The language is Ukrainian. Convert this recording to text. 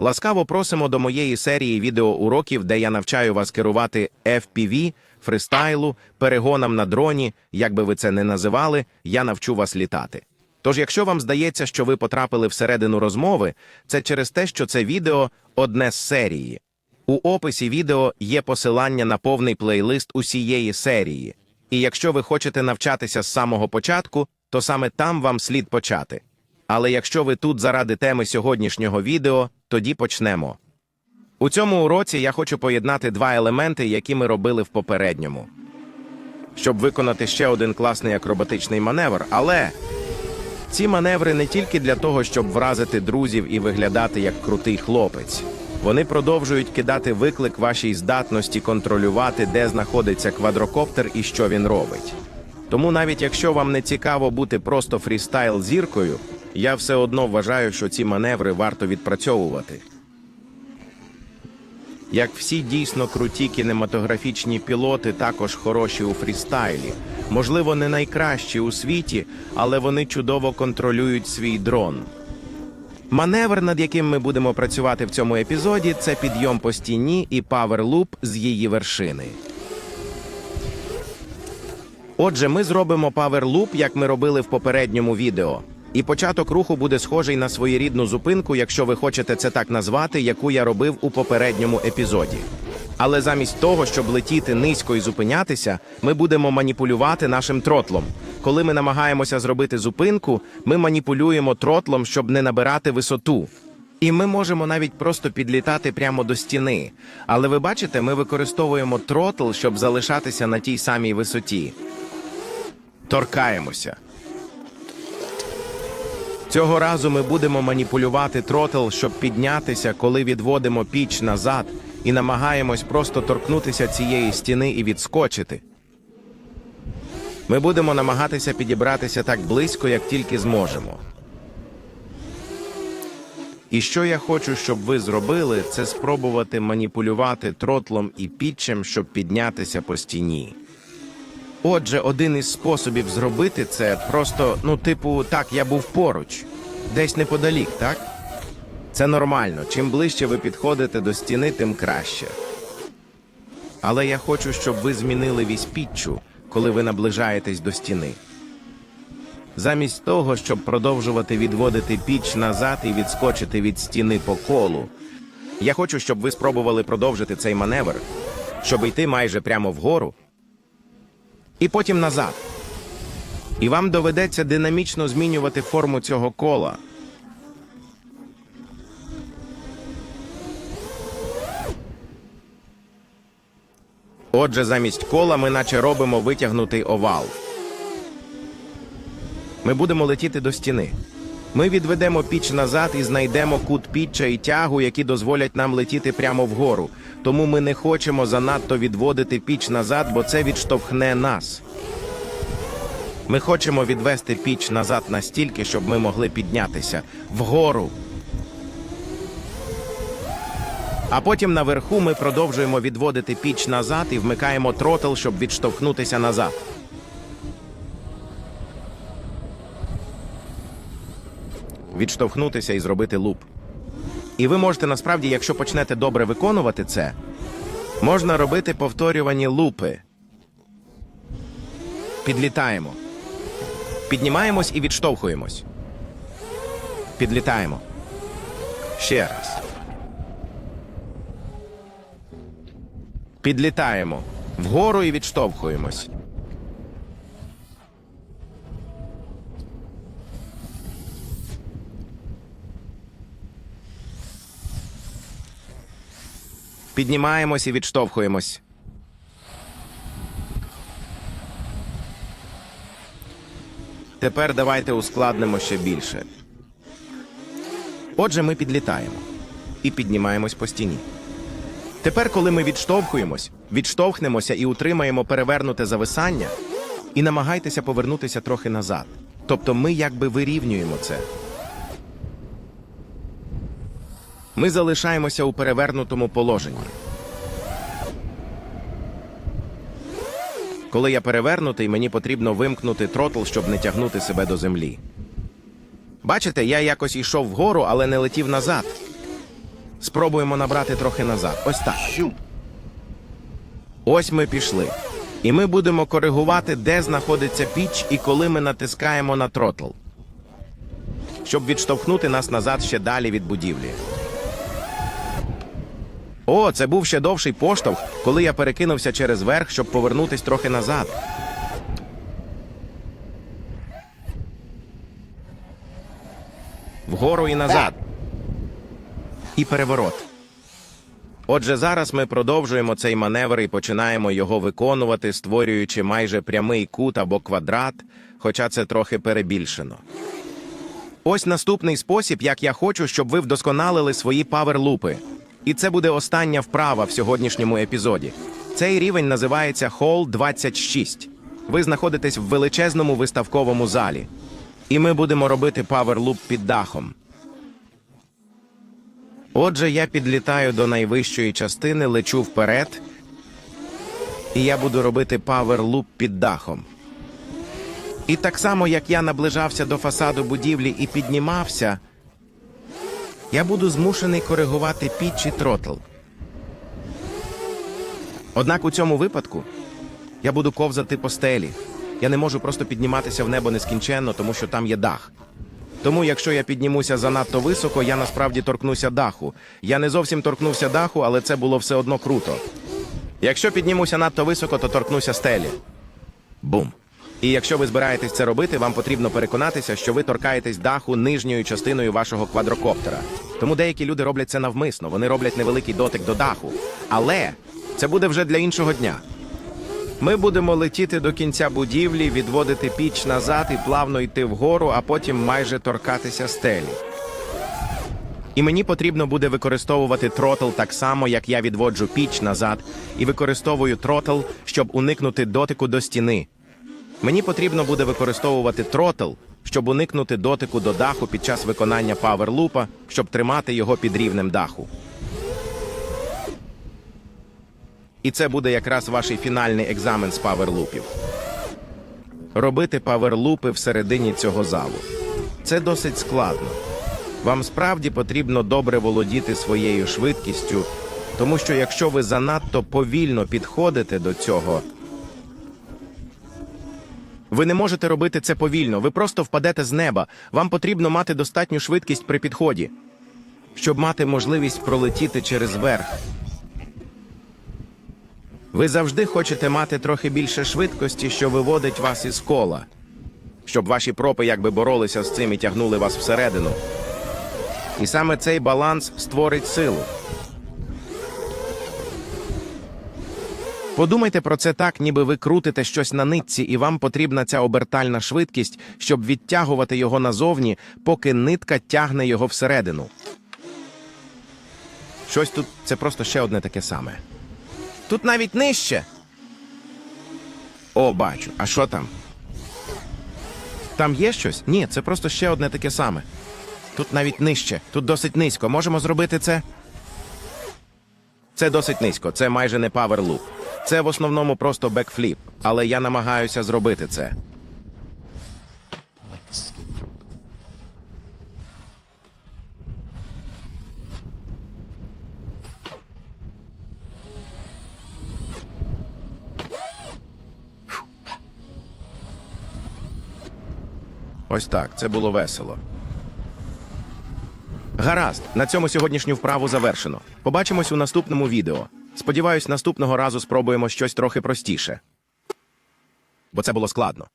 Ласкаво просимо до моєї серії відеоуроків, де я навчаю вас керувати FPV, фристайлу, перегонам на дроні, як би ви це не називали, я навчу вас літати. Тож, якщо вам здається, що ви потрапили всередину розмови, це через те, що це відео одне з серії. У описі відео є посилання на повний плейлист усієї серії. І якщо ви хочете навчатися з самого початку, то саме там вам слід почати. Але якщо ви тут заради теми сьогоднішнього відео, тоді почнемо. У цьому уроці я хочу поєднати два елементи, які ми робили в попередньому, щоб виконати ще один класний акробатичний маневр, але ці маневри не тільки для того, щоб вразити друзів і виглядати як крутий хлопець. Вони продовжують кидати виклик вашій здатності контролювати, де знаходиться квадрокоптер і що він робить. Тому навіть якщо вам не цікаво бути просто фрістайл зіркою, я все одно вважаю, що ці маневри варто відпрацьовувати. Як всі дійсно круті кінематографічні пілоти, також хороші у фрістайлі. Можливо, не найкращі у світі, але вони чудово контролюють свій дрон. Маневр, над яким ми будемо працювати в цьому епізоді, це підйом по стіні і паверлуп з її вершини. Отже, ми зробимо паверлуп, як ми робили в попередньому відео. І початок руху буде схожий на своєрідну зупинку, якщо ви хочете це так назвати, яку я робив у попередньому епізоді. Але замість того, щоб летіти низько і зупинятися, ми будемо маніпулювати нашим тротлом. Коли ми намагаємося зробити зупинку, ми маніпулюємо тротлом, щоб не набирати висоту. І ми можемо навіть просто підлітати прямо до стіни. Але ви бачите, ми використовуємо тротл, щоб залишатися на тій самій висоті. Торкаємося. Цього разу ми будемо маніпулювати тротл, щоб піднятися, коли відводимо піч назад і намагаємось просто торкнутися цієї стіни і відскочити. Ми будемо намагатися підібратися так близько, як тільки зможемо. І що я хочу, щоб ви зробили, це спробувати маніпулювати тротлом і пітчем, щоб піднятися по стіні. Отже, один із способів зробити це просто, ну, типу, так, я був поруч, десь неподалік, так? Це нормально. Чим ближче ви підходите до стіни, тим краще. Але я хочу, щоб ви змінили вісь пітчу, коли ви наближаєтесь до стіни. Замість того, щоб продовжувати відводити піч назад і відскочити від стіни по колу, я хочу, щоб ви спробували продовжити цей маневр, щоб йти майже прямо вгору і потім назад. І вам доведеться динамічно змінювати форму цього кола. Отже, замість кола ми наче робимо витягнутий овал. Ми будемо летіти до стіни. Ми відведемо піч назад і знайдемо кут піччя і тягу, які дозволять нам летіти прямо вгору. Тому ми не хочемо занадто відводити піч назад, бо це відштовхне нас. Ми хочемо відвести піч назад настільки, щоб ми могли піднятися вгору. А потім наверху ми продовжуємо відводити піч назад і вмикаємо тротл, щоб відштовхнутися назад. Відштовхнутися і зробити луп. І ви можете насправді, якщо почнете добре виконувати це, можна робити повторювані лупи. Підлітаємо. Піднімаємось і відштовхуємось. Підлітаємо. Ще раз. Підлітаємо. Вгору і відштовхуємось. Піднімаємось і відштовхуємось. Тепер давайте ускладнимо ще більше. Отже, ми підлітаємо і піднімаємось по стіні. Тепер, коли ми відштовхуємось, відштовхнемося і утримаємо перевернуте зависання, і намагайтеся повернутися трохи назад. Тобто ми якби вирівнюємо це. Ми залишаємося у перевернутому положенні. Коли я перевернутий, мені потрібно вимкнути тротл, щоб не тягнути себе до землі. Бачите, я якось йшов вгору, але не летів назад. спробуємо набрати трохи назад. Ось так. Ось ми пішли. І ми будемо коригувати, де знаходиться піч і коли ми натискаємо на тротл. Щоб відштовхнути нас назад ще далі від будівлі. О, це був ще довший поштовх, коли я перекинувся через верх, щоб повернутись трохи назад. Вгору і назад. І переворот. Отже, зараз ми продовжуємо цей маневр і починаємо його виконувати, створюючи майже прямий кут або квадрат, хоча це трохи перебільшено. Ось наступний спосіб, як я хочу, щоб ви вдосконалили свої паверлупи. І це буде остання вправа в сьогоднішньому епізоді. Цей рівень називається Hall 26. Ви знаходитесь в величезному виставковому залі. І ми будемо робити паверлуп під дахом. Отже, я підлітаю до найвищої частини, лечу вперед, і я буду робити паверлуп під дахом. І так само, як я наближався до фасаду будівлі і піднімався, я буду змушений коригувати піч і тротл. Однак у цьому випадку я буду ковзати по стелі. Я не можу просто підніматися в небо нескінченно, тому що там є дах. Тому, якщо я піднімуся занадто високо, я насправді торкнуся даху. Я не зовсім торкнувся даху, але це було все одно круто. Якщо піднімуся надто високо, то торкнуся стелі. Бум. І якщо ви збираєтесь це робити, вам потрібно переконатися, що ви торкаєтесь даху нижньою частиною вашого квадрокоптера. Тому деякі люди роблять це навмисно, вони роблять невеликий дотик до даху. Але це буде вже для іншого дня. Ми будемо летіти до кінця будівлі, відводити піч назад і плавно йти вгору, а потім майже торкатися стелі. І мені потрібно буде використовувати тротл так само, як я відводжу піч назад, і використовую тротл, щоб уникнути дотику до стіни. Мені потрібно буде використовувати тротл, щоб уникнути дотику до даху під час виконання паверлупа, щоб тримати його під рівнем даху. І це буде якраз ваш фінальний екзамен з паверлупів. Робити паверлупи всередині цього залу. Це досить складно. Вам справді потрібно добре володіти своєю швидкістю, тому що якщо ви занадто повільно підходите до цього, ви не можете робити це повільно, ви просто впадете з неба. Вам потрібно мати достатню швидкість при підході, щоб мати можливість пролетіти через верх. Ви завжди хочете мати трохи більше швидкості, що виводить вас із кола, щоб ваші пропи якби боролися з цим і тягнули вас всередину. І саме цей баланс створить силу. Подумайте про це так, ніби ви крутите щось на нитці, і вам потрібна ця обертальна швидкість, щоб відтягувати його назовні, поки нитка тягне його всередину. Щось тут це просто ще одне таке саме. Тут навіть нижче. О, бачу. А що там? Там є щось? Ні, це просто ще одне таке саме. Тут навіть нижче, тут досить низько. Можемо зробити це? Це досить низько, це майже не паверлуп. Це в основному просто бекфліп, але я намагаюся зробити це. Ось так, це було весело. Гаразд, на цьому сьогоднішню вправу завершено. Побачимось у наступному відео. Сподіваюсь, наступного разу спробуємо щось трохи простіше. Бо це було складно.